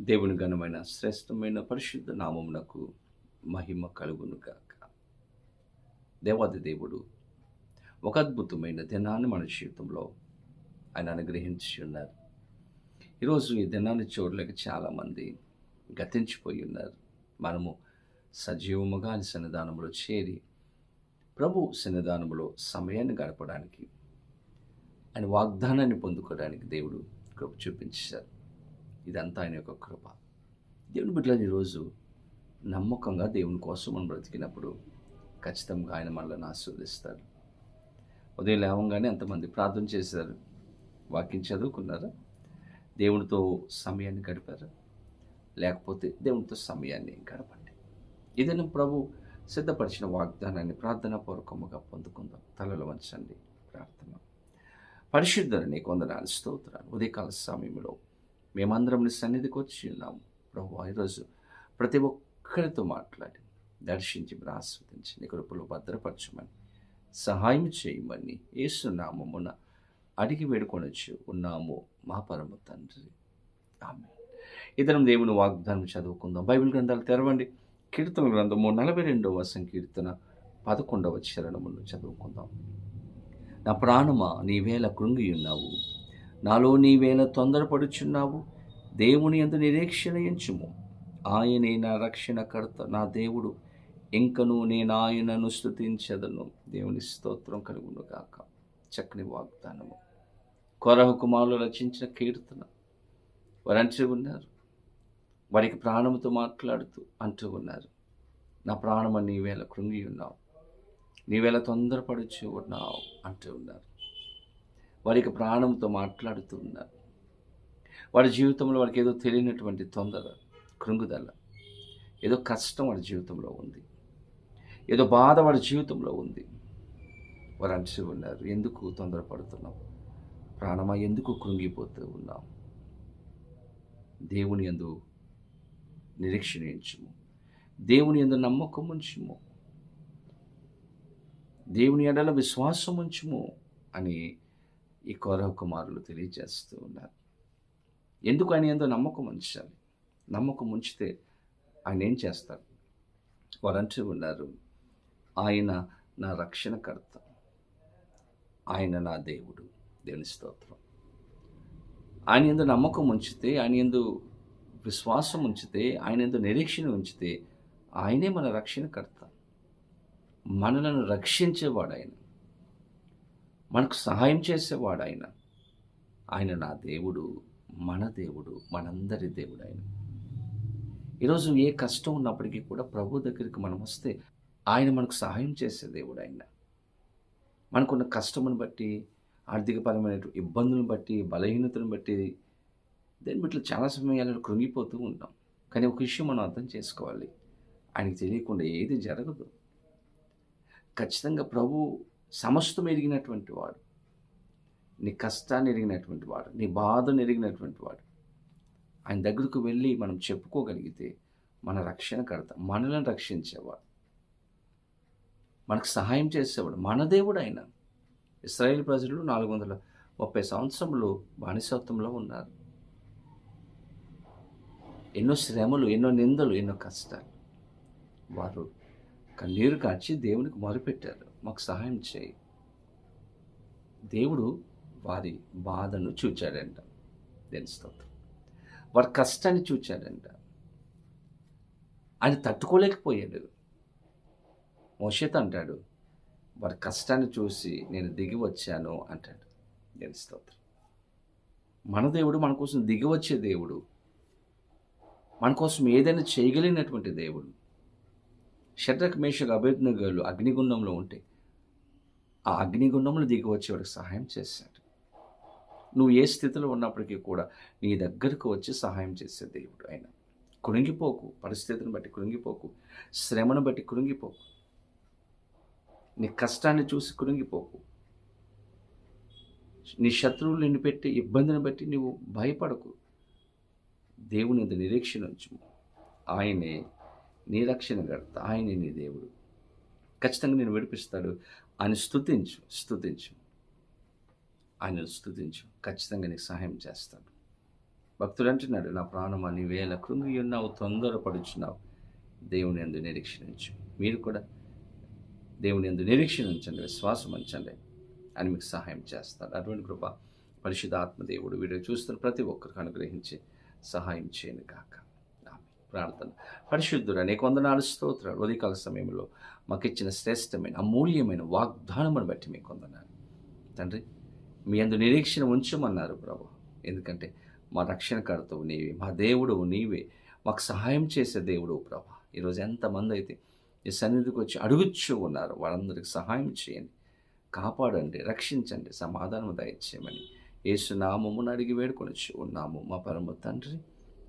దేవుని ఘనమైన శ్రేష్టమైన పరిశుద్ధ నామమునకు మహిమ కలుగును గాక. దేవాది దేవుడు ఒక అద్భుతమైన దినాన్ని మన జీవితంలో ఆయన అనుగ్రహించి ఉన్నారు. ఈరోజు ఈ దినాన్ని చూడలేక చాలామంది గతించిపోయి ఉన్నారు. మనము సజీవముగా సన్నిధానంలో చేరి ప్రభు సన్నిధానంలో సమయాన్ని గడపడానికి ఆయన వాగ్దానాన్ని పొందుకోవడానికి దేవుడు కృప చూపించారు. ఇదంతా ఆయన యొక్క కృప. దేవుని బిడ్డలని ఈరోజు నమ్మకంగా దేవుని కోసం మనం బ్రతికినప్పుడు ఖచ్చితంగా ఆయన మనల్ని ఆస్వాదిస్తారు ఉదయం లేవంగానే అంతమంది ప్రార్థన చేశారు? వాక్యం చదువుకున్నారా? దేవునితో సమయాన్ని గడిపారా? లేకపోతే దేవునితో సమయాన్ని గడపండి. ఇదైనా ప్రభు సిద్ధపరిచిన వాగ్దానాన్ని ప్రార్థనాపూర్వకముగా పొందుకుందాం. తలలో వంచండి. ప్రార్థన. పరిశుద్ధుని కొందనాలు స్తోత్రాలు. ఉదయకాల సమయంలో మేమందరం నీ సన్నిధికి వచ్చి ఉన్నాము. ప్రభు ఈరోజు ప్రతి ఒక్కరితో మాట్లాడి దర్శించి మీరు ఆస్వాదించి నీ కృపలో భద్రపరచమని సహాయం చేయమని ఏసునామమున అడిగి వేడుకొనొచ్చు ఉన్నాము మా పరమ తండ్రి. ఆమె ఇతరం దేవుని వాగ్దానం చదువుకుందాం. బైబిల్ గ్రంథాలు తెరవండి. కీర్తన గ్రంథము నలభై రెండవ సంకీర్తన పదకొండవ చరణమును చదువుకుందాం. నా ప్రాణమా నీవేళ కృంగి ఉన్నావు నాలో నీవేళ తొందరపడుచున్నావు దేవుని అందు నిరీక్షణ ఎంచుము. ఆయనే నా రక్షణకర్త నా దేవుడు. ఇంకను నేను ఆయనను స్థుతించదను దేవుని స్తోత్రం కలుగును గాక చక్కని వాగ్దానము. కొరహ కుమారులు రచించిన కీర్తన. వారంటూ ఉన్నారు. వారికి ప్రాణముతో మాట్లాడుతూ అంటూ ఉన్నారు. నా ప్రాణమ నీవేళ కృంగి ఉన్నావు. నీవేళ తొందరపడుచు ఉన్నావు అంటూ ఉన్నారు. వారికి ప్రాణంతో మాట్లాడుతూ ఉన్నారు వారి జీవితంలో వారికి ఏదో తెలియనటువంటి తొందర కృంగుదల ఏదో కష్టం వాడి జీవితంలో ఉంది. ఏదో బాధ వాడి జీవితంలో ఉంది. వారు అంటూ ఉన్నారు. ఎందుకు తొందరపడుతున్నాం? ప్రాణమా? ఎందుకు కృంగిపోతూ ఉన్నాం? దేవుని ఎందు నిరీక్షణించము దేవుని ఎందు నమ్మకం ఉంచుము. దేవుని ఎడల విశ్వాసం ఉంచుము అని ఈ కౌరవ కుమారులు తెలియజేస్తూ ఉన్నారు. ఎందుకు ఆయన ఏందో నమ్మకం ఉంచాలి? నమ్మకం ఉంచితే ఆయన ఏం చేస్తారు? వారంటూ ఉన్నారు ఆయన నా రక్షణకర్త ఆయన నా దేవుడు. దేవుని స్తోత్రం. ఆయన ఎందు నమ్మకం ఉంచితే ఆయన ఎందు విశ్వాసం ఉంచితే ఆయన ఎందు నిరీక్షణ ఉంచితే ఆయనే మన రక్షణకర్త. మనలను రక్షించేవాడు ఆయన. మనకు సహాయం చేసేవాడు ఆయన ఆయన నా దేవుడు మన దేవుడు మనందరి దేవుడు ఆయన ఈరోజు ఏ కష్టం ఉన్నప్పటికీ కూడా ప్రభు దగ్గరికి మనం వస్తే ఆయన మనకు సహాయం చేసే దేవుడు ఆయన మనకున్న కష్టమును బట్టి ఆర్థికపరమైన ఇబ్బందులను బట్టి బలహీనతను బట్టి దాన్ని బట్టి చాలా సమయాలను కృంగిపోతూ ఉంటాం కానీ ఒక విషయం మనం అర్థం చేసుకోవాలి. ఆయనకు తెలియకుండా ఏది జరగదు. ఖచ్చితంగా ప్రభు సమస్తం ఎరిగినటువంటి వాడు. నీ కష్టాన్ని ఎరిగినటువంటి వాడు. నీ బాధను ఎరిగినటువంటి వాడు. ఆయన దగ్గరకు వెళ్ళి మనం చెప్పుకోగలిగితే మన రక్షణ కడత మనలను రక్షించేవాడు. మనకు సహాయం చేసేవాడు. మన దేవుడు ఆయన. ఇస్రాయేల్ ప్రజలు నాలుగు వందల ముప్పై సంవత్సరములు బానిసత్వంలో ఉన్నారు. ఎన్నో శ్రమలు ఎన్నో నిందలు ఎన్నో కష్టాలు. వారు కన్నీరు కాచి దేవునికి మొరుపెట్టారు. మాకు సహాయం చేయి. దేవుడు వారి బాధను చూచాడంట. దేని స్తోత్రం. వారి కష్టాన్ని చూచాడంట. ఆయన తట్టుకోలేకపోయాడు. మోషేత అంటాడు వారి కష్టాన్ని చూసి నేను దిగి వచ్చాను అంటాడు దేని స్తోత్రం. మన దేవుడు మన కోసం దిగి వచ్చే దేవుడు మన కోసం ఏదైనా చేయగలిగినటువంటి దేవుడు. షడ్రక్ మేషకు అభ్యర్థనగాలు అగ్నిగుండంలో ఉంటే ఆ అగ్నిగుండంలో దిగి వచ్చేవాడికి సహాయం చేశాడు. నువ్వు ఏ స్థితిలో ఉన్నప్పటికీ కూడా నీ దగ్గరకు వచ్చి సహాయం చేసే దేవుడు ఆయన. కృంగిపోకు పరిస్థితిని బట్టి కృంగిపోకు శ్రమను బట్టి కృంగిపోకు. నీ కష్టాన్ని చూసి కృంగిపోకు. నీ శత్రువులు నిన్ను పెట్టి ఇబ్బందిని బట్టి నువ్వు భయపడకు. దేవుని ఇంత నిరీక్షణ ఉంచు ఆయనే నీ రక్షణ గడత ఆయనే నీ దేవుడు. ఖచ్చితంగా నేను విడిపిస్తాడు. ఆయన స్తుతించు స్థుతించు ఆయనను స్థుతించు ఖచ్చితంగా నీకు సహాయం చేస్తాడు. భక్తుడు అంటున్నాడు నా ప్రాణం అని వేల కృంగి ఉన్నావు తొందరపడుచున్నావు. దేవుని ఎందు నిరీక్షణించు మీరు కూడా దేవుని ఎందు నిరీక్షించండి విశ్వాసం ఉంచండి. అని మీకు సహాయం చేస్తాడు. అటువంటి కృప పరిశుద్ధాత్మ దేవుడు వీడియో చూస్తున్న ప్రతి ఒక్కరికి అనుగ్రహించి సహాయం చేయను కాక ప్రార్థన. పరిశుద్ధుడు అనేక వందనాలు స్తోత్రాలు. ఉదయకాల సమయంలో మాకు ఇచ్చిన శ్రేష్టమైన అమూల్యమైన వాగ్దానమును బట్టి మీకు వందనాలు. తండ్రి మీ అందు నిరీక్షణ ఉంచమన్నారు ప్రభు. ఎందుకంటే మా రక్షణకర్తవు నీవే మా దేవుడు నీవే మాకు సహాయం చేసే దేవుడు ప్రభా. ఈరోజు ఎంతమంది అయితే ఈ సన్నిధికి వచ్చి అడుగుచ్చు ఉన్నారు వాళ్ళందరికీ సహాయం చేయండి కాపాడండి రక్షించండి సమాధానం దయచేయమని ఏసునామమును అడిగి వేడుకొనొచ్చు ఉన్నాము మా పరమ తండ్రి.